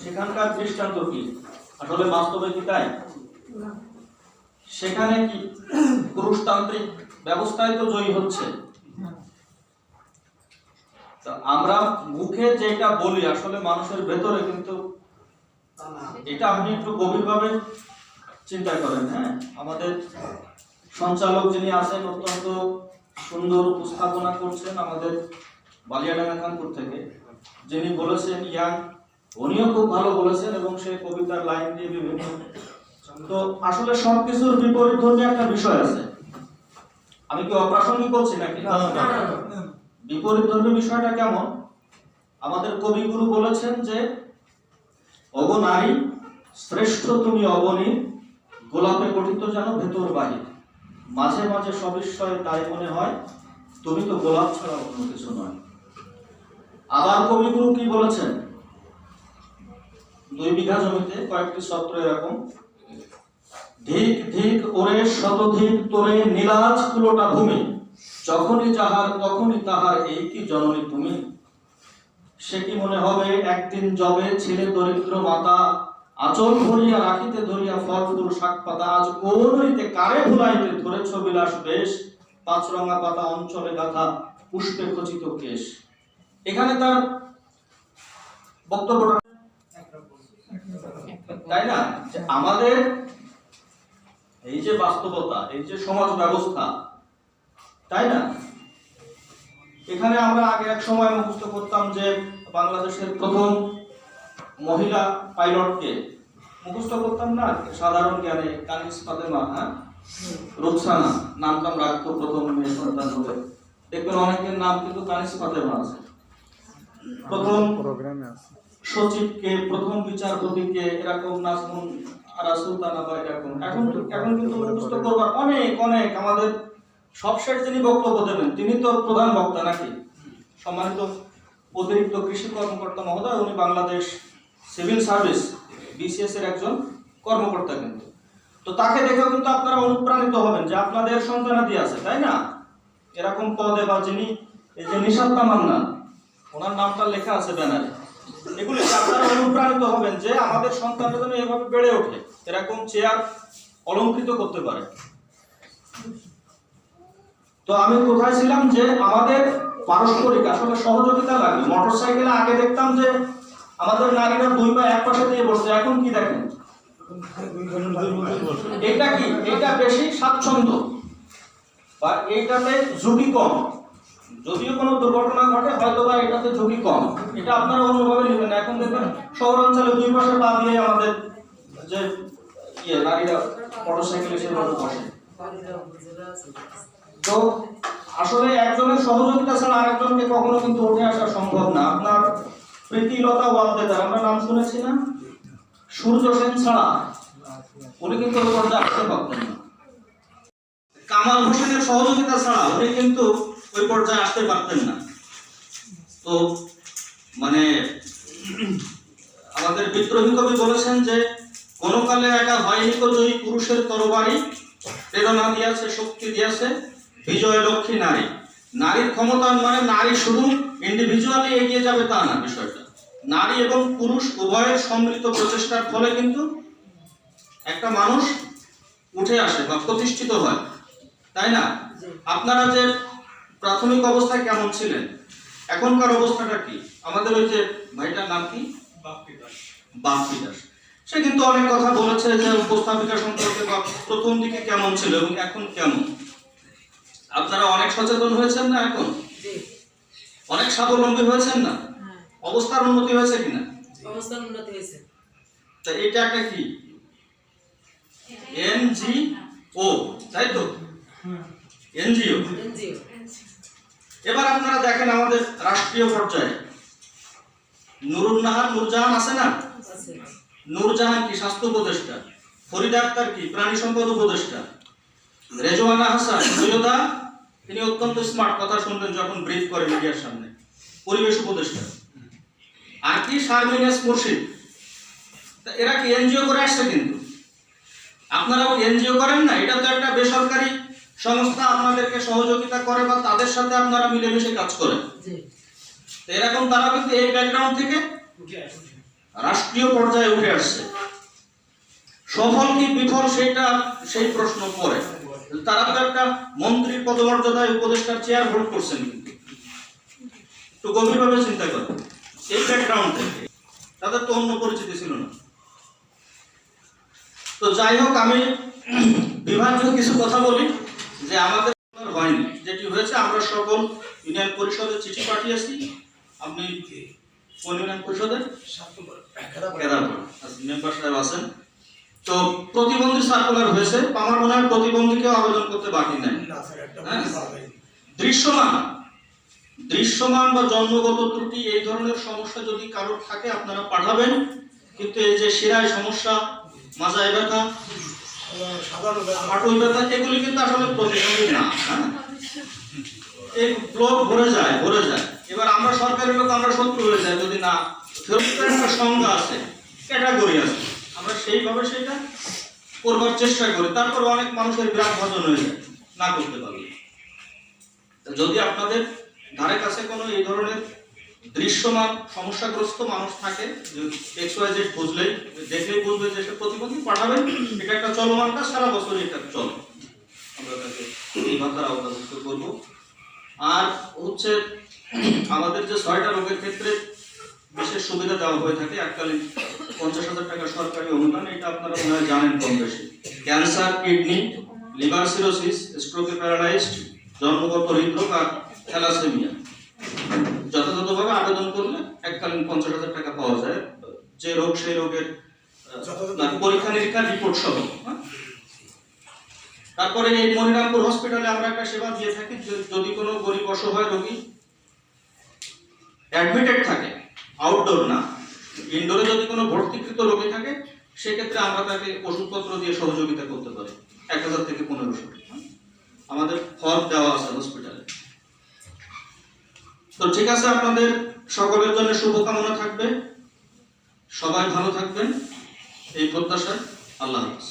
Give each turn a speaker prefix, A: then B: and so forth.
A: সেখানকার দৃষ্টান্ত কি? আসলে বাস্তবে কি তাই? সেখানে কি পুরুষতান্ত্রিক ব্যবস্থায় তো জয়ী হচ্ছে? আমরা মুখে যেটা বলি আসলে মানুষের ভেতরে কিন্তু এটা আপনি একটু গভীরভাবে চিন্তা করেন হ্যাঁ? আমাদের সঞ্চালক যিনি আছেন অত্যন্ত সুন্দর উপস্থাপনা করছেন আমাদের বালিয়াডাঙ্গা খানপুর থেকে। যিনি বলেছেন ইয়াং উনিও খুব ভালো বলেছেন এবং সেই কবিতার লাইন দিয়ে বিভিন্ন তো আসলে সবকিছুর বিপরীত ধর্মী একটা বিষয় আছে। আমি কি অপ্রাসঙ্গিক করছি নাকি? বিপরীত ধর্মী বিষয়টা কেমন? আমাদের কবিগুরু বলেছেন যে অব নারী শ্রেষ্ঠ তুমি অবনী গোলাপে গঠিত যেন ভেতর বাহির। মাঝে মাঝে সবিস্ময়ে তাই মনে হয় তুমি তো গোলাপ ছাড়া অন্য কিছু নয়। আবার কবিগুরু কি বলেছেন? দুই বিঘা জমিতে কয়েকটি সত্র এরকম। ধিক ধিক ওরে শতধিক তোরে নীলাজ কুলোটা ভূমি যখনই যাহার, তখনই তাহার এই কি জননী তুমি? সে কি মনে হবে, একদিন জবে ছেলে দরিদ্র মাতা, আচল ভরিয়া রাখিতে ধরিয়া ফল, ফুল, শাক পাতা, আজ কোন হইতে কারে ভুলাইতে ধরেছ বিলাস বেশ, পাঁচ রঙা পাতা অঞ্চলে গাথা, পুষ্পে খচিত কেশ। এখানে তার বক্তব্যটা তাই না? যে আমাদের এই যে বাস্তবতা, এই যে সমাজ ব্যবস্থা, তাই না? এখানে আমরা আগে এক সময় মুখস্থ করতাম যে বাংলাদেশের প্রথম মহিলা পাইলটকে মুখস্থ করতাম না? সাধারণ জ্ঞানে কানিস ফাতেমা হ্যাঁ? রুকসানা নাম রাখতো প্রথম মেয়ে সন্তান হবে দেখবেন অনেকের নাম কিন্তু কানিস ফাতেমা আছে। প্রথম
B: প্রোগ্রামে আছে।
A: সচিবকে প্রথম বিচারপতিকে এরকম নাজমুন আরা সুলতানা বা এরকম। এখন এখন কিন্তু মুখস্থ করবার অনেক অনেক আমাদের সবশেষ যিনি বক্তব্য দেবেন, তিনি তো প্রধান বক্তা নাকি? সম্মানিত অতিরিক্ত কৃষি কর্মকর্তা মহোদয়, উনি বাংলাদেশ সিভিল সার্ভিস, বিসিএস এর একজন কর্মকর্তা কিন্তু। তো তাকে দেখেও কিন্তু আপনারা অনুপ্রাণিত হবেন যে আপনাদের সন্তানাদি আছে, তাই না? এরকম পদে বা যিনি এই যে নিশাত তামান্না, ওনার নামটা লেখা আছে ব্যানারে। এগুলি আপনারা অনুপ্রাণিত হবেন যে আমাদের সন্তানরা যেন এভাবে বেড়ে ওঠে। এরকম চেয়ার অলঙ্কৃত করতে পারে। তো আমি কোথায় ছিলাম যে আমাদের পারস্পরিক, আসলে সহযোগিতা লাগবে। মোটরসাইকেলে আগে দেখতাম যে আমাদের নারীরা দুই পা এক পাশে দিয়ে বসছে। এখন কি দেখেন? এটা কি? এটা বেশি স্বাচ্ছন্দ্য। বা এইটাতে ঝুঁকি কম। যদিও কোনো দুর্ঘটনা ঘটে হয়তো বা এটাতে ঝুঁকি কম। এটা আপনারা অন্যভাবে নেবেন এখন দেখবেন শহরাঞ্চলে দুই পাশে পা দিয়ে আমাদের যে ইয়ে নারীরা মোটরসাইকেলে সেভাবে বসে। তো আসলে একজনের সহযোগিতা ছাড়া আরেকজনকে কখনো কিন্তু উঠে আসা সম্ভব না। আপনার প্রীতিলতা ওয়াদ্দেদার আমরা নাম শুনেছি না? সূর্য সেন ছাড়া। উনি কিন্তু আসতে পারতেন না। কামাল হোসেনের সহযোগিতা ছাড়া উনি কিন্তু ওই পর্যায়ে আসতে পারতেন না। তো মানে আমাদের বিদ্রোহী কবি বলেছেন যে, কোন কালে একা হয়নি তো জয়ী পুরুষের তরবারি। প্রেরণা দিয়াছে, শক্তি দিয়াছে, বিজয় লক্ষ্মী নারী। নারীর ক্ষমতা মানে নারী শুধু ইন্ডিভিজুয়ালি এগিয়ে যাবে তা না বিষয়টা। নারী এবং পুরুষ উভয়ের সম্মিলিত প্রচেষ্টার ফলে কিন্তু একটা মানুষ উঠে আসে বা প্রতিষ্ঠিত হয়। তাই না? আপনারা যে প্রাথমিক অবস্থায় কেমন ছিলেন? এখনকার অবস্থাটা কি? আমাদের ওই যে ভাইটার নাম কি? বাপ্পি দাস। সে কিন্তু অনেক কথা বলেছে যে উপস্থাপিকা সম্পর্কে বা প্রথম দিকে কেমন ছিল এবং এখন কেমন? আপনারা অনেক সচেতন হয়েছেন না এখন? অনেক স্বাবলম্বী হয়েছেন না? অবস্থার উন্নতি হয়েছে কিনা?
C: অবস্থার উন্নতি হয়েছে।
A: তা এটা একটা কি? এনজি ও তাই তো? এনজিও।
C: এনজিও।
A: এবার আপনারা দেখেন আমাদের রাষ্ট্রীয় পর্যায়ে। নুরুন নাহার নূরজাহান আছে না? নূরজাহান কি? স্বাস্থ্য উপদেষ্টা। ফরিদ আক্তার কি? প্রাণী সম্পদ উপদেষ্টা। রেজওয়ানা হাসান সৈয়দা তিনি অত্যন্ত স্মার্ট কথা শুনবেন যখন ব্রিফ করে মিডিয়ার সামনে। পরিবেশ উপদেষ্টা। আর কি? শারমিনেস মুর্শিদ। তা এরা কি এনজিও করে আসছে কিন্তু? আপনারাও এনজিও করেন না? এটা তো একটা বেসরকারি সংস্থা আপনাদেরকে সহযোগিতা করে বা তাদের সাথে আপনারা মিলেমিশে কাজ করেন।
C: জি।
A: তো এরকম তারা কিন্তু এই ব্যাকগ্রাউন্ড থেকে রাষ্ট্রীয় পর্যায়ে উঠে আসছে। সফল কি বিফল সেটা সেই প্রশ্ন পরে। তারা তো একটা মন্ত্রীর পদমর্যাদায় উপদেষ্টার চেয়ার হোল্ড করছেন কিন্তু। একটু গভীরভাবে চিন্তা করেন এই ব্যাকগ্রাউন্ড থেকে। তাদের তো অন্য পরিচিতি ছিল না। তো যাই হোক আমি বিভাগীয় কিছু কথা বলি। যে আমাদের হয়নি। যেটি হয়েছে আমরা সকল ইউনিয়ন পরিষদে চিঠি পাঠিয়েছি। আপনি কোন ইউনিয়ন পরিষদের? মেম্বার সাহেব আছেন। তো প্রতিবন্ধী সার্কুলার হয়েছে। আমার মনে হয় প্রতিবন্ধীকেও আবেদন করতে বাকি নাই। হ্যাঁ? দৃশ্যমান। দৃশ্যমান বা জন্মগত ত্রুটি এই ধরনের সমস্যা যদি কারোর থাকে আপনারা পাঠাবেন। কিন্তু এই যে শিরায় সমস্যা মাজায় ব্যথা হাঁটুর ব্যথা এগুলি কিন্তু আসলে প্রতিবন্ধী না হ্যাঁ? এই ভরে যায় ভরে যায়। এবার আমরা সরকারের আমরা শত্রু হয়ে যাই যদি না। ফেরতের একটা সংজ্ঞা আছে ক্যাটাগরি আমরা সেইভাবে সেটা করবার চেষ্টা করি। তারপর অনেক মানুষের বিরাট ভজন হয়ে যায়, না করতে পারলে। যদি আপনাদের ধারে কাছে কোনো এই ধরনের দৃশ্যমান, সমস্যাগ্রস্ত মানুষ থাকে। এক্স ওয়াই জেড বুঝলেই দেখলেই বুঝবে যে সে প্রতিবন্ধী পাঠাবেন এটা একটা চলমান কাজ, সারা বছর এটা চলে। আমরা তাকে এই ভাতার আওতাভুক্ত করব। আর হচ্ছে আমাদের যে ছয়টা রোগের ক্ষেত্রে বিশেষ সুবিধা দেওয়া হয়ে থাকে, এককালীন পঞ্চাশ হাজার টাকা সরকারি অনুদান, এটা আপনারা মনে হয় জানেন কম বেশি। ক্যান্সার, কিডনি, লিভার সিরোসিস, স্ট্রোকে প্যারালাইজড, জন্মগত হৃদরোগ আর থ্যালাসেমিয়া। যথাযথভাবে আবেদন করলে এককালীন পঞ্চাশ হাজার টাকা পাওয়া যায়। যে রোগ সেই রোগের পরীক্ষা নিরীক্ষার রিপোর্ট সহ হ্যাঁ? তারপরে এই মনিরামপুর হসপিটালে আমরা একটা সেবা দিয়ে থাকি যদি কোনো গরিব অসহায় রোগী অ্যাডমিটেড থাকে আউটডোর না ইনডোরে যদি কোনো ভর্তিকৃত রোগী থাকে সেক্ষেত্রে আমরা তাকে ওষুধপত্র দিয়ে সহযোগিতা করতে পারি এক হাজার থেকে পনেরোশো আমাদের ফর্ম দেওয়া আছে হসপিটালে তো ঠিক আছে, আপনাদের সকলের জন্য শুভকামনা থাকবে। সবাই ভালো থাকবেন। এই প্রত্যাশায় আল্লাহ হাফিজ।